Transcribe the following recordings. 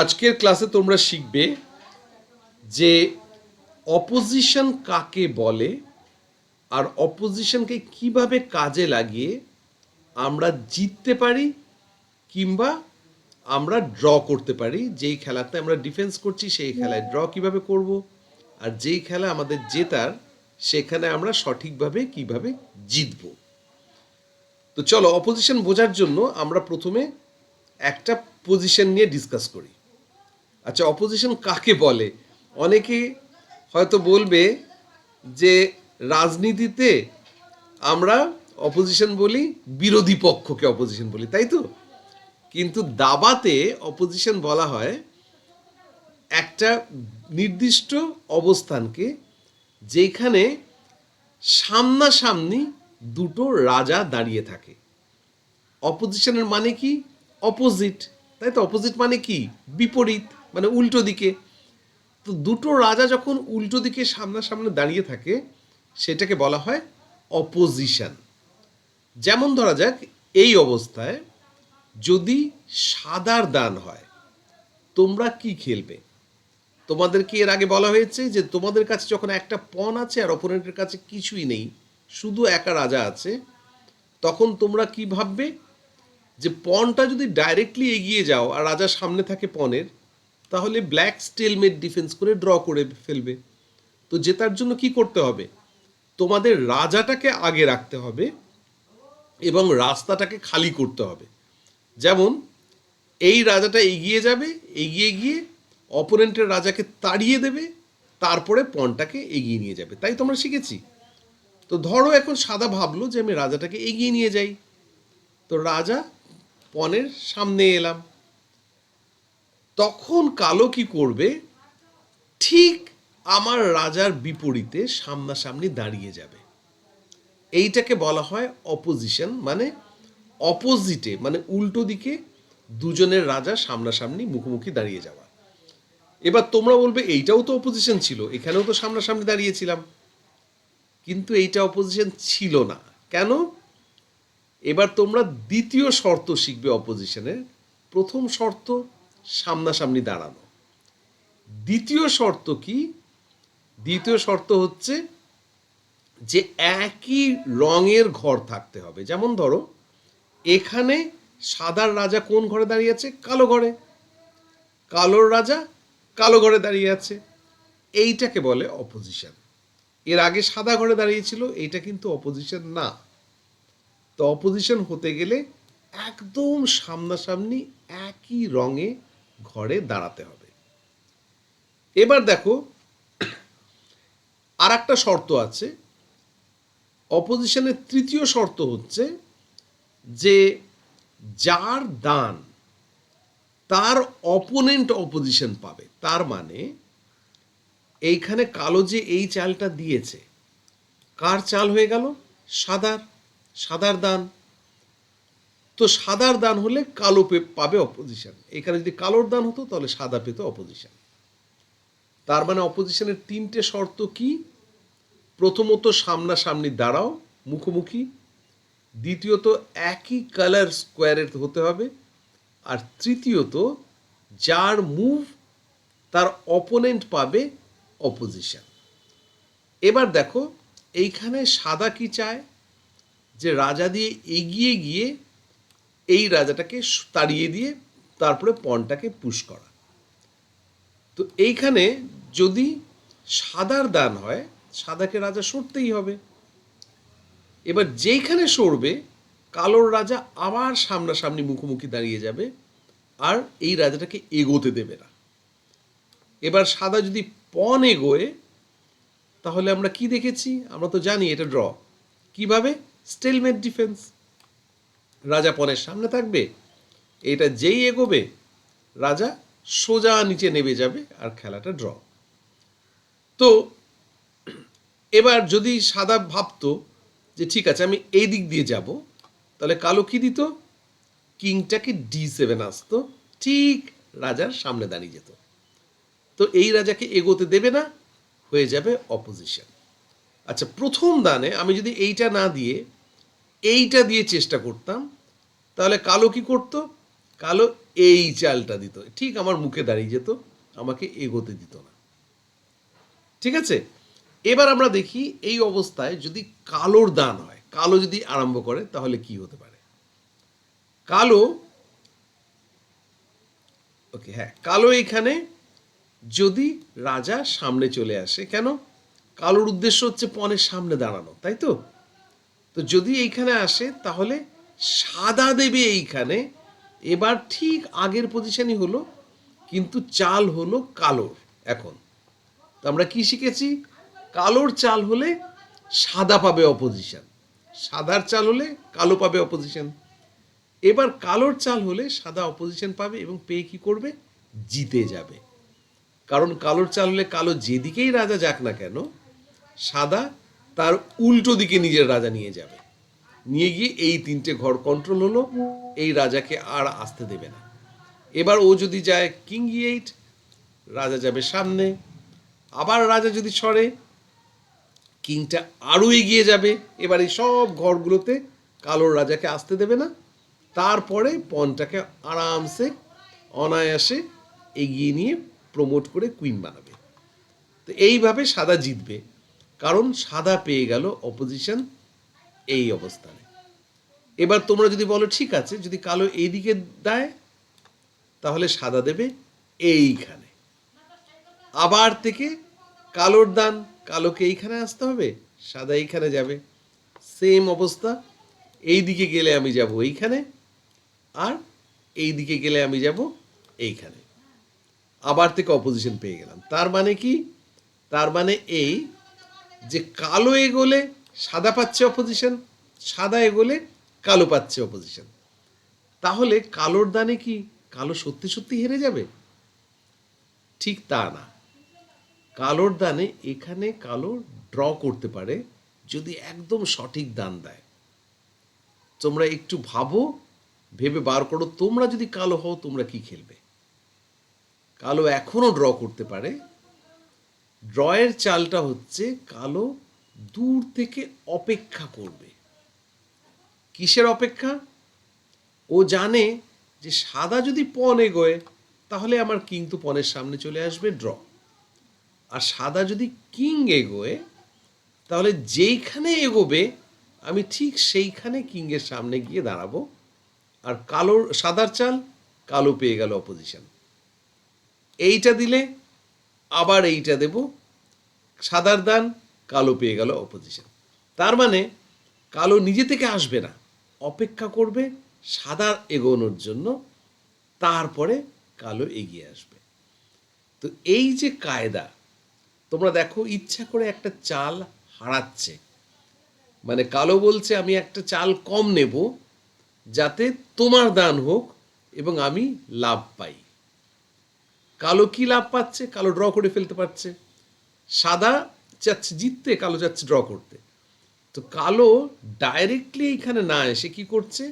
আজকের ক্লাসে তোমরা শিখবে যে অপোজিশন কাকে বলে আর অপোজিশনকে কীভাবে কাজে লাগিয়ে আমরা জিততে পারি কিংবা আমরা ড্র করতে পারি। যেই খেলাতে আমরা ডিফেন্স করছি সেই খেলায় ড্র কীভাবে করব আর যেই খেলা আমাদের জেতার সেখানে আমরা সঠিকভাবে কীভাবে জিতবো। তো চলো অপোজিশন বোঝার জন্য আমরা প্রথমে একটা পজিশন নিয়ে ডিসকাস করি। আচ্ছা অপোজিশন কাকে বলে? অনেকে হয়তো বলবে যে রাজনীতিতে আমরা অপোজিশন বলি, বিরোধী পক্ষকে অপোজিশন বলি, তাই তো? কিন্তু দাবাতে অপোজিশন বলা হয় একটা নির্দিষ্ট অবস্থানকে যেখানে সামনাসামনি দুটো রাজা দাঁড়িয়ে থাকে। অপোজিশনের মানে কি? অপোজিট তাই তো? অপোজিট মানে কি? বিপরীত। মানে উল্টো দিকে। তো দুটো রাজা যখন উল্টো দিকে সামনাসামনি দাঁড়িয়ে থাকে, সেটাকে বলা হয় অপোজিশন যেমন ধরা যাক, এই অবস্থায় যদি সাদার দান হয়, তোমরা কি খেলবে? তোমাদেরকে এর আগে বলা হয়েছে যে তোমাদের কাছে যখন একটা পণ আছে আর অপোনেন্টের কাছে কিছুই নেই, শুধু একা রাজা আছে, তখন তোমরা কি ভাববে? যে পণটা যদি ডাইরেক্টলি এগিয়ে যাও আর রাজা সামনে থাকে পণের তাহলে ব্ল্যাক স্টেলমেট ডিফেন্স করে ড্র করে ফেলবে। তো জেতার জন্য কি করতে হবে? তোমাদের রাজাটাকে আগে রাখতে হবে এবং রাস্তাটাকে খালি করতে হবে। যেমন, এই রাজাটা এগিয়ে যাবে, এগিয়ে গিয়ে অপোনেন্টের রাজাকে তাড়িয়ে দেবে, তারপরে পণটাকে এগিয়ে নিয়ে যাবে। তাই তোমরা শিখেছি? তো ধরো এখন সাদা ভাবলো যে আমি রাজাটাকে এগিয়ে নিয়ে যাই। তো রাজা পণের সামনে এলাম। তখন কালো কি করবে? ঠিক আমার রাজার বিপরীতে সামনাসামনি দাঁড়িয়ে যাবে। এইটাকে বলা হয় অপোজিশন মানে অপোজিটে মানে উল্টো দিকে দুজনের রাজা সামনাসামনি মুখোমুখি দাঁড়িয়ে যাওয়া। এবার তোমরা বলবে, এইটাও তো অপোজিশন ছিল, এখানেও তো সামনাসামনি দাঁড়িয়েছিলাম। কিন্তু এইটা অপোজিশন ছিল না। কেন? এবার তোমরা দ্বিতীয় শর্ত শিখবে অপোজিশনের প্রথম শর্ত সামনাসামনি দাঁড়ানো। দ্বিতীয় শর্ত কি? দ্বিতীয় শর্ত হচ্ছে যে একই রঙের ঘর থাকতে হবে। যেমন ধরো, এখানে সাদার রাজা কোন ঘরে দাঁড়িয়ে আছে? কালো ঘরে। কালোর রাজা কালো ঘরে দাঁড়িয়ে আছে। এইটাকে বলে অপোজিশন এর আগে সাদা ঘরে দাঁড়িয়েছিল, এইটা কিন্তু অপোজিশন না। তো অপোজিশন হতে গেলে একদম সামনাসামনি একই রঙে ঘরে দাঁড়াতে হবে। এবার দেখো আর একটা শর্ত আছে। অপোজিশনের তৃতীয় শর্ত হচ্ছে যে যার দান তার অপোনেন্ট অপোজিশন পাবে। তার মানে এইখানে কালো যে এই চালটা দিয়েছে, কার চাল হয়ে গেল? সাদার। সাদার দান। তো সাদার দান হলে কালো পে- পাবে অপোজিশন এখানে যদি কালোর দান হতো, তাহলে সাদা পেত অপোজিশন তার মানে অপোজিশনের তিনটে শর্ত কি? প্রথমত সামনাসামনি দাঁড়াও, মুখোমুখি। দ্বিতীয়ত একই কালার স্কোয়ারের হতে হবে। আর তৃতীয়ত যার মুভ তার অপোনেন্ট পাবে অপোজিশন এবার দেখো, এইখানে সাদা কি চায়? যে রাজা দিয়ে এগিয়ে গিয়ে এই রাজাটাকে তাড়িয়ে দিয়ে তারপরে পণটাকে পুশ করা। তো এইখানে যদি সাদার দান হয়, সাদাকে রাজা সরতেই হবে। এবার যেইখানে সরবে, কালোর রাজা আবার সামনাসামনি মুখোমুখি দাঁড়িয়ে যাবে আর এই রাজাটাকে এগোতে দেবে না। এবার সাদা যদি পণ এগোয়, তাহলে আমরা কি দেখেছি? আমরা তো জানি এটা ড্র। কীভাবে? Stalemate defence. রাজা পণের সামনে থাকবে। এটা যেই এগোবে, রাজা সোজা নিচে নেমে যাবে আর খেলাটা ড্র। তো, এবার যদি সাদা ভাবতো যে ঠিক আছে, আমি এই দিক দিয়ে যাব, তাহলে কালো কি দিত? কিংটাকে ডি সেভেন আসতো, ঠিক রাজার সামনে দাঁড়িয়ে যেত। তো এই রাজাকে এগোতে দেবে না, হয়ে যাবে অপোজিশন আচ্ছা প্রথম দানে আমি যদি এইটা না দিয়ে এইটা দিয়ে চেষ্টা করতাম, তাহলে কালো কি করতো? কালো এই চালটা দিত। ঠিক আমার মুখে দাঁড়িয়ে যেত, আমাকে এগোতে দিত না। ঠিক আছে? এবার আমরা দেখি এই অবস্থায় যদি কালোর দান হয়, কালো যদি আরম্ভ করে, তাহলে কি হতে পারে? কালো, ওকে হ্যাঁ কালো এখানে যদি রাজা সামনে চলে আসে, কেন? কালোর উদ্দেশ্য হচ্ছে পনেরো সামনে দাঁড়ানো, তাই তো? তো যদি এইখানে আসে, তাহলে সাদা দেবে এইখানে। এবার ঠিক আগের পজিশনই হলো, কিন্তু চাল হলো কালোর এখন। তো আমরা কি শিখেছি? কালোর চাল হলে সাদা পাবে অপোজিশন সাদার চাল হলে কালো পাবে অপোজিশন এবার কালোর চাল হলে সাদা অপোজিশন পাবে এবং পেয়ে কি করবে? জিতে যাবে। কারণ কালোর চাল হলে কালো যেদিকেই রাজা যাক না কেন, সাদা তার উল্টো দিকে নিজের রাজা নিয়ে যাবে। নিয়ে গিয়ে এই তিনটে ঘর কন্ট্রোল হলো, এই রাজাকে আর আসতে দেবে না। এবার ও যদি যায় কিং এইট রাজা যাবে সামনে। আবার রাজা যদি সরে কিংটা আরও এগিয়ে যাবে। এবার এই সব ঘরগুলোতে কালোর রাজাকে আসতে দেবে না। তারপরে পনটাকে আরামসে, অনায়াসে এগিয়ে নিয়ে প্রমোট করে কুইন বানাবে। তো এইভাবে সাদা জিতবে। কারণ সাদা পেয়ে গেল অপোজিশন এই অবস্থানে। এবার তোমরা যদি বলো, ঠিক আছে, যদি কালো এইদিকে দেয়, তাহলে সাদা দেবে এইখানে। আবার থেকে কালোর দান, কালোকে এইখানে আসতে হবে, সাদা এইখানে যাবে। সেম অবস্থা, এই দিকে গেলে আমি যাব এইখানে, আর এই দিকে গেলে আমি যাব এইখানে। আবার থেকে অপোজিশন পেয়ে গেলাম। তার মানে কি? তার মানে এই যে কালো এগোলে সাদা পাচ্ছে অপোজিশন সাদা এগোলে কালো পাচ্ছে অপোজিশন তাহলে কালোর দানে কি কালো সত্যি সত্যি হেরে যাবে? ঠিক তা না। কালোর দানে এখানে কালো ড্র করতে পারে যদি একদম সঠিক দান দেয়। তোমরা একটু ভাবো, ভেবে বার করো, তোমরা যদি কালো হও তোমরা কি খেলবে? কালো এখনও ড্র করতে পারে ড্রয়ের চালটা হচ্ছে কালো দূর থেকে অপেক্ষা করবে। কিসের অপেক্ষা? ও জানে যে সাদা যদি পন এগোয়, তাহলে আমার কিং তো পনেরো সামনে চলে আসবে ড্র। আর সাদা যদি কিং এগোয়, তাহলে যেইখানে এগোবে, আমি ঠিক সেইখানে কিংয়ের সামনে গিয়ে দাঁড়াবো। আর কালোর, সাদার চাল কালো পেয়ে গেল অপোজিশন এইটা দিলে আবার এইটা দেব। সাদার দান, কালো পেয়ে গেল অপোজিশন তার মানে কালো নিজে থেকে আসবে না। অপেক্ষা করবে সাদা এগোনোর জন্য, তারপরে কালো এগিয়ে আসবে। তো এই যে কায়দা, তোমরা দেখো ইচ্ছা করে একটা চাল হারাচ্ছে। মানে কালো বলছে, আমি একটা চাল কম নেব যাতে তোমার দান হোক এবং আমি লাভ পাই। কালো কি লাভ পাচ্ছে? কালো ড্র করে ফেলতে পারছে। সাদা চাচ্ছে জিততে, কালো যাচ্ছে ড্র করতে। তো কালো ডাইরেক্টলি এইখানে না এসে কি করছে?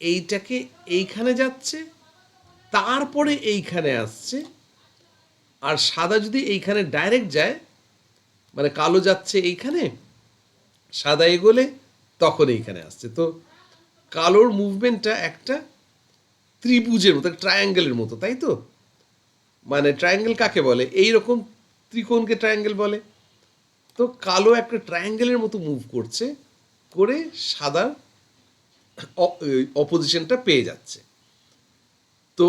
এইটাকে এইখানে যাচ্ছে, তারপরে এইখানে আসছে। আর সাদা যদি এইখানে ডাইরেক্ট যায় মানে কালো যাচ্ছে এইখানে, সাদা এগোলে তখন এইখানে আসছে। তো কালোর মুভমেন্টটা একটা ত্রিভুজের মতো ট্রায়াঙ্গেলের মতো, তাই তো? মানে ট্রায়াঙ্গেল কাকে বলে? এই রকম ত্রিকোণকে ট্রায়াঙ্গেল বলে। তো কালো একটা ট্রায়াঙ্গেলের মতো মুভ করছে, করে সাদার অপোজিশনটা পেয়ে যাচ্ছে। তো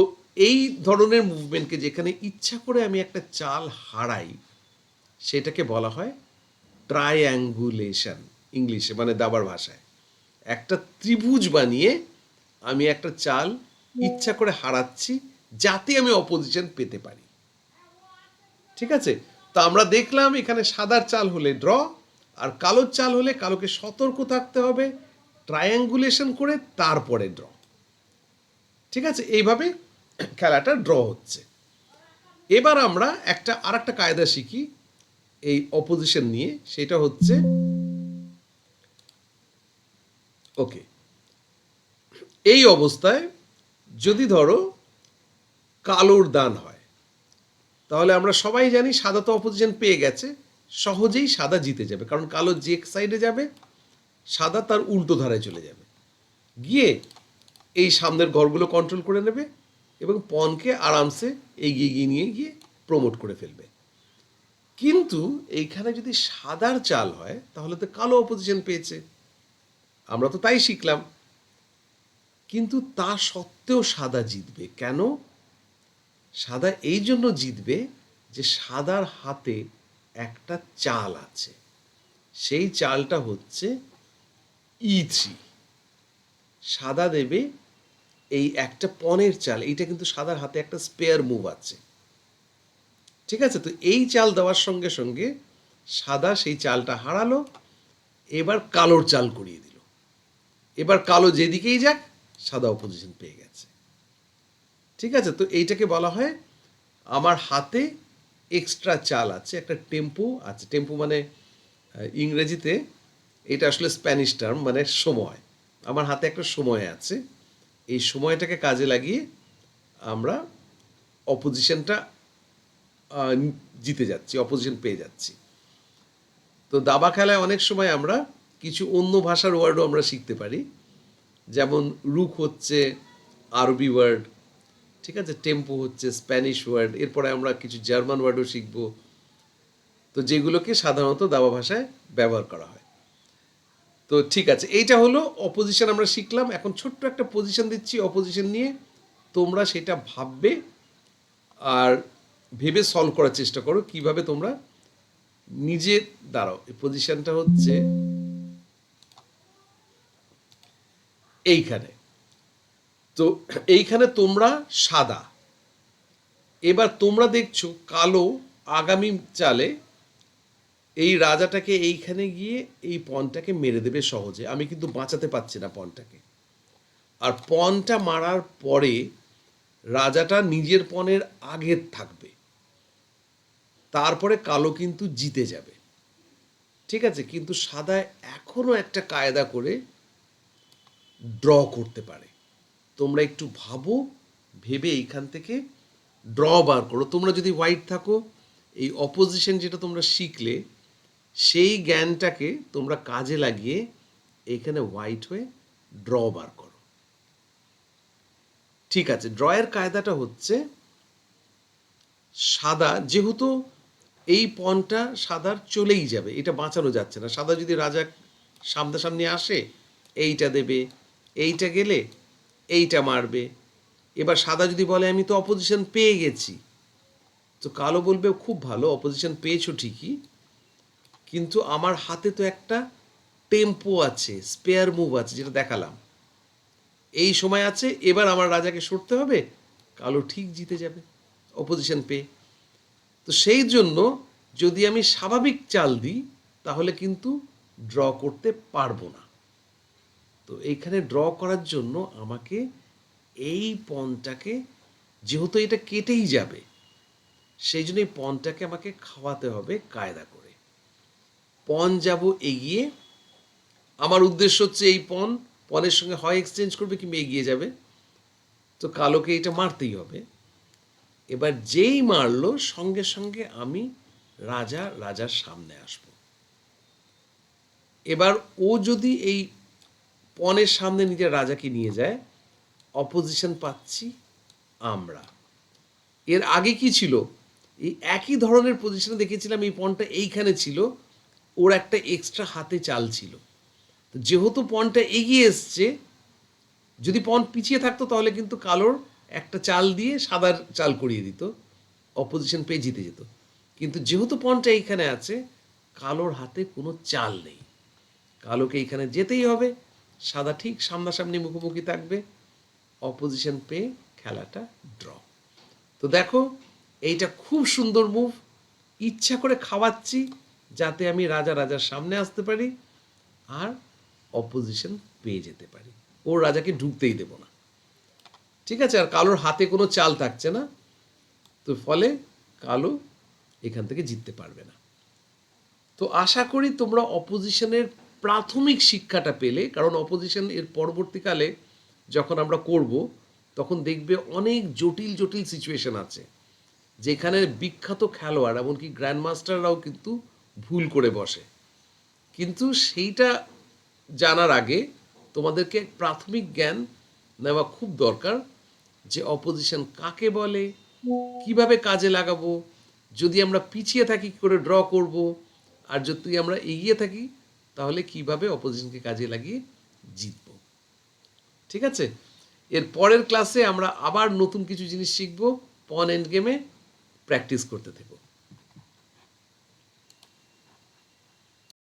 এই ধরনের মুভমেন্টকে যেখানে ইচ্ছা করে আমি একটা চাল হারাই, সেটাকে বলা হয় ট্রায়াঙ্গুলেশন ইংলিশে মানে দাবার ভাষায়। একটা ত্রিভুজ বানিয়ে আমি একটা চাল ইচ্ছা করে হারাচ্ছি যাতে আমি অপোজিশন পেতে পারি। ঠিক আছে? তো আমরা দেখলাম এখানে সাদার চাল হলে ড্র আর কালোর চাল হলে কালোকে সতর্ক থাকতে হবে ট্রায়াঙ্গুলেশন করে তারপরে ড্র ঠিক আছে? এইভাবে খেলাটা ড্র হচ্ছে। এবার আমরা একটা আর একটা কায়দা শিখি এই অপোজিশন নিয়ে, সেটা হচ্ছে ওকে এই অবস্থায় যদি ধরো কালোর দান হয়। তাহলে আমরা সবাই জানি সাদা তো অপোজিশন পেয়ে গেছে, সহজেই সাদা জিতে যাবে। কারণ কালো যে সাইডে যাবে, সাদা তার উল্টো ধারায় চলে যাবে। গিয়ে এই সামনের ঘরগুলো কন্ট্রোল করে নেবে এবং পনকে আরামসে এগিয়ে গিয়ে নিয়ে গিয়ে প্রমোট করে ফেলবে। কিন্তু এইখানে যদি সাদার চাল হয়, তাহলে তো কালো অপোজিশন পেয়েছে। আমরা তো তাই শিখলাম। কিন্তু তা সত্ত্বেও সাদা জিতবে। কেন? সাদা এই জন্য জিতবে যে সাদার হাতে একটা চাল আছে। সেই চালটা হচ্ছে ই থ্রি সাদা দেবে এই একটা পনেরো চাল, এইটা কিন্তু সাদার হাতে একটা স্পেয়ার মুভ আছে। ঠিক আছে? তো এই চাল দেওয়ার সঙ্গে সঙ্গে সাদা সেই চালটা হারালো, এবার কালোর চাল করিয়ে দিল। এবার কালো যেদিকেই যাক, সাদা অপোজিশন পেয়ে গেছে। ঠিক আছে? তো এইটাকে বলা হয় আমার হাতে এক্সট্রা চাল আছে, একটা টেম্পো আছে। টেম্পো মানে ইংরেজিতে এটা আসলে স্প্যানিশ টার্ম মানে সময়। আমার হাতে একটা সময় আছে। এই সময়টাকে কাজে লাগিয়ে আমরা অপোজিশনটা জিতে যাচ্ছি অপোজিশন পেয়ে যাচ্ছি। তো দাবা খেলায় অনেক সময় আমরা কিছু অন্য ভাষার ওয়ার্ডও আমরা শিখতে পারি। যেমন রুক হচ্ছে, আরবি ওয়ার্ড ঠিক আছে? টেম্পো হচ্ছে স্প্যানিশ ওয়ার্ড এরপরে আমরা কিছু জার্মান ওয়ার্ডও শিখব। তো যেগুলোকে সাধারণত দাবা ভাষায় ব্যবহার করা হয়। তো ঠিক আছে, এইটা হলো অপোজিশন আমরা শিখলাম। এখন ছোট্ট একটা পজিশন দিচ্ছি অপোজিশন নিয়ে। তোমরা সেটা ভাববে আর ভেবে সলভ করার চেষ্টা করো, কীভাবে তোমরা নিজে দাঁড়াও। এই পজিশনটা হচ্ছে এইখানে। তো এইখানে তোমরা সাদা। এবার তোমরা দেখছ কালো আগামী চালে এই রাজাটাকে এইখানে গিয়ে এই পনটাকে মেরে দেবে সহজে। আমি কিন্তু বাঁচাতে পারছি না পনটাকে আর পনটা মারার পরে রাজাটা নিজের পনেরো আগে থাকবে। তারপরে কালো কিন্তু জিতে যাবে। ঠিক আছে? কিন্তু সাদা এখনও একটা কায়দা করে ড্র করতে পারে। তোমরা একটু ভাবো, ভেবে এইখান থেকে ড্র বার করো। তোমরা যদি হোয়াইট থাকো, এই অপোজিশন যেটা তোমরা শিখলে, সেই জ্ঞানটাকে তোমরা কাজে লাগিয়ে এখানে হোয়াইট হয়ে ড্র বার করো। ঠিক আছে ড্রয়ের কায়দাটা হচ্ছে সাদা, যেহেতু এই পনটা সাদার চলেই যাবে, এটা বাঁচানো যাচ্ছে না। সাদা যদি রাজা সামনাসামনি আসে, এইটা দেবে, এইটা গেলে এইটা মারবে। এবার সাদা যদি বলে, আমি তো অপোজিশন পেয়ে গেছি। তো কালো বলবে, খুব ভালো অপোজিশন পেয়েছ ঠিকই। কিন্তু আমার হাতে তো একটা টেম্পো আছে স্পেয়ার মুভ আছে, যেটা দেখালাম। এই সময় আছে, এবার আমার রাজাকে সরতে হবে। কালো ঠিক জিতে যাবে অপোজিশন পেয়ে। তো সেই জন্য যদি আমি স্বাভাবিক চাল দিই, তাহলে কিন্তু ড্র করতে পারব না। তো এইখানে ড্র করার জন্য আমাকে এই পনটাকে যেহেতু এটা কেটেই যাবে, সেই জন্য এই পনটাকে আমাকে খাওয়াতে হবে কায়দা করে। পন যাব এগিয়ে, আমার উদ্দেশ্য হচ্ছে এই পন পনেরো সঙ্গে হয় এক্সচেঞ্জ করবে কিংবা এগিয়ে যাবে। তো কালোকে এটা মারতেই হবে। এবার যেই মারলো, সঙ্গে সঙ্গে আমি রাজা, রাজার সামনে আসব। এবার ও যদি এই পনেরো সামনে নিজের রাজাকে নিয়ে যায় অপোজিশন পাচ্ছি আমরা। এর আগে কি ছিল? এই একই ধরনের পজিশনে দেখেছিলাম এই পনটা এইখানে ছিল, ওর একটা এক্সট্রা হাতে চাল ছিল। তো যেহেতু পনটা এগিয়ে এসছে, যদি পন পিছিয়ে থাকতো তাহলে কিন্তু কালোর একটা চাল দিয়ে সাদার চাল করিয়ে দিত অপোজিশন পেয়ে জিতে যেত। কিন্তু যেহেতু পনটা এইখানে আছে, কালোর হাতে কোনো চাল নেই। কালোকে এইখানে যেতেই হবে। সাদা ঠিক সামনাসামনি মুখোমুখি থাকবে অপোজিশন পেয়ে খেলাটা ড্র তো দেখো, এইটা খুব সুন্দর মুভ ইচ্ছা করে খাওয়াচ্ছি যাতে আমি রাজা রাজার সামনে আসতে পারি আর অপোজিশন পেয়ে যেতে পারি। ওর রাজাকে ঢুকতেই দেব না। ঠিক আছে, আর কালোর হাতে কোনো চাল থাকছে না, তো ফলে কালো এখান থেকে জিততে পারবে না। তো আশা করি তোমরা অপোজিশনের প্রাথমিক শিক্ষাটা পেলে, কারণ অপোজিশন এর পরবর্তীকালে যখন আমরা করব, তখন দেখবে অনেক জটিল জটিল সিচুয়েশন আছে, যেখানে বিখ্যাত খেলোয়াড় এমনকি গ্র্যান্ড মাস্টাররাও কিন্তু ভুল করে বসে। কিন্তু সেইটা জানার আগে তোমাদেরকে প্রাথমিক জ্ঞান নেওয়া খুব দরকার, যে অপোজিশন কাকে বলে, কীভাবে কাজে লাগাবো, যদি আমরা পিছিয়ে থাকি করে ড্র করব, আর যদি আমরা এগিয়ে থাকি তাহলে কীভাবে অপোজিশনকে কাজে লাগিয়ে জিতব? ঠিক আছে? এর পরের ক্লাসে আমরা আবার নতুন কিছু জিনিস শিখব পন এন্ড গেমে প্র্যাকটিস করতে থেকো